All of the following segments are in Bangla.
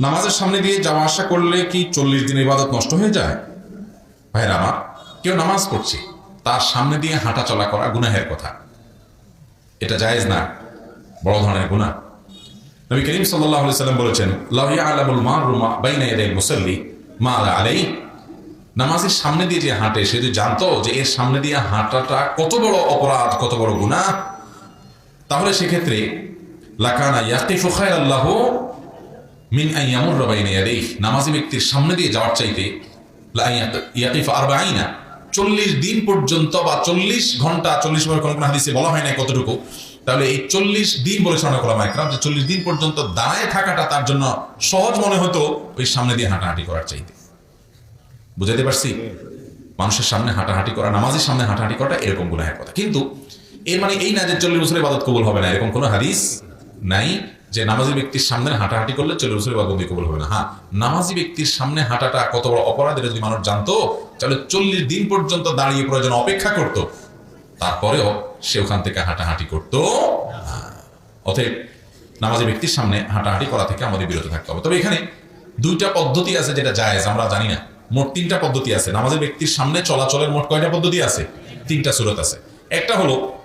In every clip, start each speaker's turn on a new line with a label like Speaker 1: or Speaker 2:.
Speaker 1: নামাজের সামনে দিয়ে যাওয়া আসা করলে কি চল্লিশ দিনের ইবাদত নষ্ট হয়ে যায়? ভাইরা আমার, কেউ নামাজ পড়ছে, তার সামনে দিয়ে হাঁটা চলা করা গুনাহের কথা। এটা জায়েজ না? বড় ধরনের গুনাহ। নবী করিম সাল্লাম বলেছেন, লাউ ইয়ালামুল মারু মা বাইনা ইয়াদাইল মুসাল্লি মা আলা আলাইহি। নামাজের সামনে দিয়ে যে হাঁটে, সে যদি জানতো যে এর সামনে দিয়ে হাঁটাটা কত বড় অপরাধ, কত বড় গুনাহ, তাহলে সেক্ষেত্রে, লাকানা ইয়াকিফু খায়রাল্লাহু মিন আন ইয়ামুররা বাইনা ইয়াদাইহি, নামাজি ব্যক্তির সামনে দিয়ে যাওয়ার চাইতে ইয়াকিফ আরবাঈনা, চল্লিশ দিন পর্যন্ত বা চল্লিশ ঘণ্টা, চল্লিশ বার কোনো হাদিসে বলা হয় না কতটুকু, তাহলে এই চল্লিশ দিন বলেছে অনেক ওলামা একরাম যে চল্লিশ দিন পর্যন্ত দাঁড়ায় থাকাটা তার জন্য সহজ মনে হতো ওই সামনে দিয়ে হাঁটাহাঁটি করার চাইতে। বুঝাতে পারছি? মানুষের সামনে হাঁটাহাঁটি করা, নামাজের সামনে হাঁটাহাঁটি করাটা এরকম গুনাহের কথা। কিন্তু এর মানে এই না যে চল্লিশ বছরের ইবাদত কবুল হবে না, এরকম কোনো হাদিস নাই। যে নামাজি ব্যক্তির সামনে হাঁটাহাঁটি করলে চলে বছরের ইবাদত কবুল হবে না। হ্যাঁ নামাজি ব্যক্তির সামনে হাঁটাটা কত বড় অপরাধ, এটা যদি মানুষ জানতো, তাহলে চল্লিশ দিন পর্যন্ত দাঁড়িয়ে প্রয়োজন অপেক্ষা করত। তারপরেও সে ওখান থেকে হাঁটাহাঁটি করতো। অতএব নামাজি ব্যক্তির সামনে হাঁটাহাঁটি করা থেকে আমাদের বিরত থাকতে হবে। তবে এখানে দুইটা পদ্ধতি আছে যেটা জায়েজ, আমরা জানি না। মোট তিনটা পদ্ধতি আছে। নামাজের ব্যক্তির সামনে চলাচলের মোট কয়টা পদ্ধতি আছে? তিনটা সুরত আছে। একটা হলো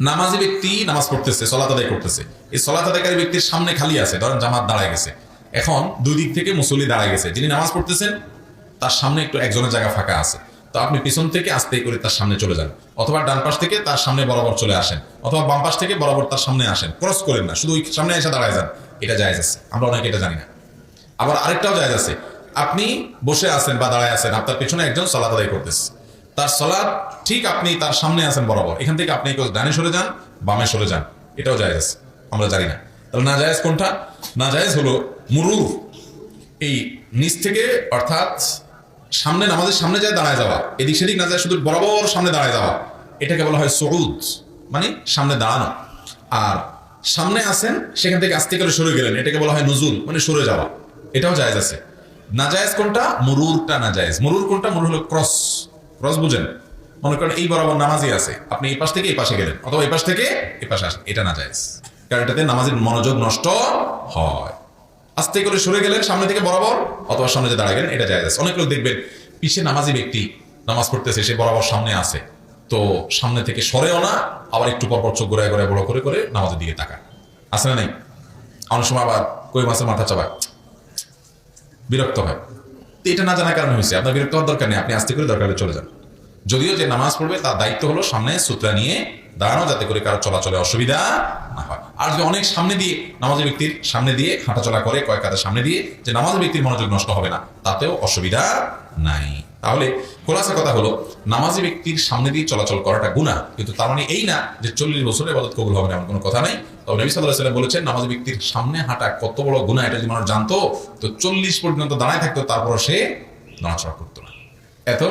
Speaker 1: নামাজি ব্যক্তি নামাজ পড়তেছে, সলাত আদায় করতেছে। এই সলাত আদায়কারী ব্যক্তির সামনে খালি আছে, ধরেন জামাত দাঁড়ায় গেছে। এখন দুই দিক থেকে মুসল্লি দাঁড়ায় গেছে। যিনি নামাজ পড়তেছেন, তার সামনে একটু একজনের জায়গা ফাঁকা আছে। তো আপনি পিছন থেকে আস্তে করে তার সামনে চলে যান। অথবা ডান পাশ থেকে তার সামনে বরাবর চলে আসেন। অথবা বাম পাশ থেকে বরাবর তার সামনে আসেন। ক্রস করেন না, শুধু ওই সামনে এসে দাঁড়ায় যান। এটা জায়েজ আছে। আমরা অনেকে এটা জানি না। আবার আরেকটাও জায়েজ আছে। আপনি বসে আছেন বা দাঁড়ায় আছেন, আপনার পেছনে একজন সলাত আদায় করতেছে। তার সলাদ ঠিক আপনি তার সামনে আছেন বরাবর। এখান থেকে আপনি কেউ ডানে সরে যান, বামে সরে যান। এটাও জায়েজ। আমরা জানি না। তাহলে না জায়েজ কোনটা? না জায়েজ হলো মুরুর। এই নিচ থেকে অর্থাৎ সামনে নামাজের সামনে যায় দাঁড়ায় যাওয়া। এদিক সেদিক না যায় শুধু বরাবর সামনে দাঁড়ায় যাওয়া। এটাকে বলা হয় সরুদ মানে সামনে দাঁড়ানো। আর সামনে আসেন সেখান থেকে আস্তে করে সরে গেলেন। এটাকে বলা হয় নজুল মানে সরে যাওয়া। এটাও জায়েজ আছে। না জায়েজ কোনটা? মুরুরটা না জায়েজ। মুরুর কোনটা? মুরুর হলো ক্রস। ক্রস বুঝেন। মনে করেন এই বরাবর নামাজই আছে। আপনি এই পাশ থেকে এই পাশে গেলেন, অথবা এই পাশ থেকে এই পাশে আসেন, এটা না যায় কারণ এটাতে নামাজের মনোযোগ নষ্ট হয়। আস্তে করে সরে গেলেন, সামনে থেকে বরাবর, অথবা সামনে যে দাঁড়া গেলেন, এটা যায় অনেক লোক দেখবেন পিছিয়ে নামাজি ব্যক্তি নামাজ পড়তেছে, সে বরাবর সামনে আছে। তো সামনে থেকে সরেও না, আবার একটু পরপর চোখ ঘুরায় ঘুরায় বড় করে করে নামাজের দিকে তাকায় আছে না নেই? অনেক সময় আবার কই মাছের মাথা চাবায় বিরক্ত হয়। এটা না জানার কারণে হয়েছে। আপনার বিরক্ত হওয়ার দরকার নেই, আপনি আস্তে করে দরকার চলে যান। যদিও যে নামাজ পড়বে, তার দায়িত্ব হলো সামনে সূত্রা নিয়ে দাঁড়ানো, যাতে করে কারও চলাচলে অসুবিধা না হয়। আর যদি অনেক সামনে দিয়ে নামাজের ব্যক্তির সামনে দিয়ে হাঁটাচলা করে, কয়েক কাদের সামনে দিয়ে যে নামাজের ব্যক্তির মনোযোগ নষ্ট হবে না, তাতেও অসুবিধা নাই। তাহলে খোলাসা কথা হলো, নামাজি ব্যক্তির সামনে দিয়ে চলাচল করাটা গুণা কিন্তু তার মানে এই না যে চল্লিশ বছরের বাদত কবুল হবে না, এমন কোনো কথা নাই। তবে নবী সাল্লাহ সাল্লাম বলেছেন, নামাজ ব্যক্তির সামনে হাঁটা কত বড় গুণা এটা যদি মানুষ জানতো, তো চল্লিশ পর্যন্ত দাঁড়ায় থাকতো তারপর সে নড়াচড়া করতো না। এত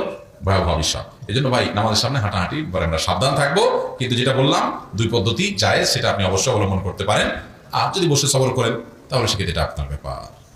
Speaker 1: ভয়াবহ বিষয়। এই জন্য ভাই, নামাজের সামনে হাঁটাহাঁটি পরে আমরা সাবধান থাকব। কিন্তু যেটা বললাম, দুই পদ্ধতি যায় সেটা আপনি অবশ্যই অবলম্বন করতে পারেন। আর যদি বসে সবর করেন, তাহলে সেক্ষেত্রে এটা আপনার ব্যাপার।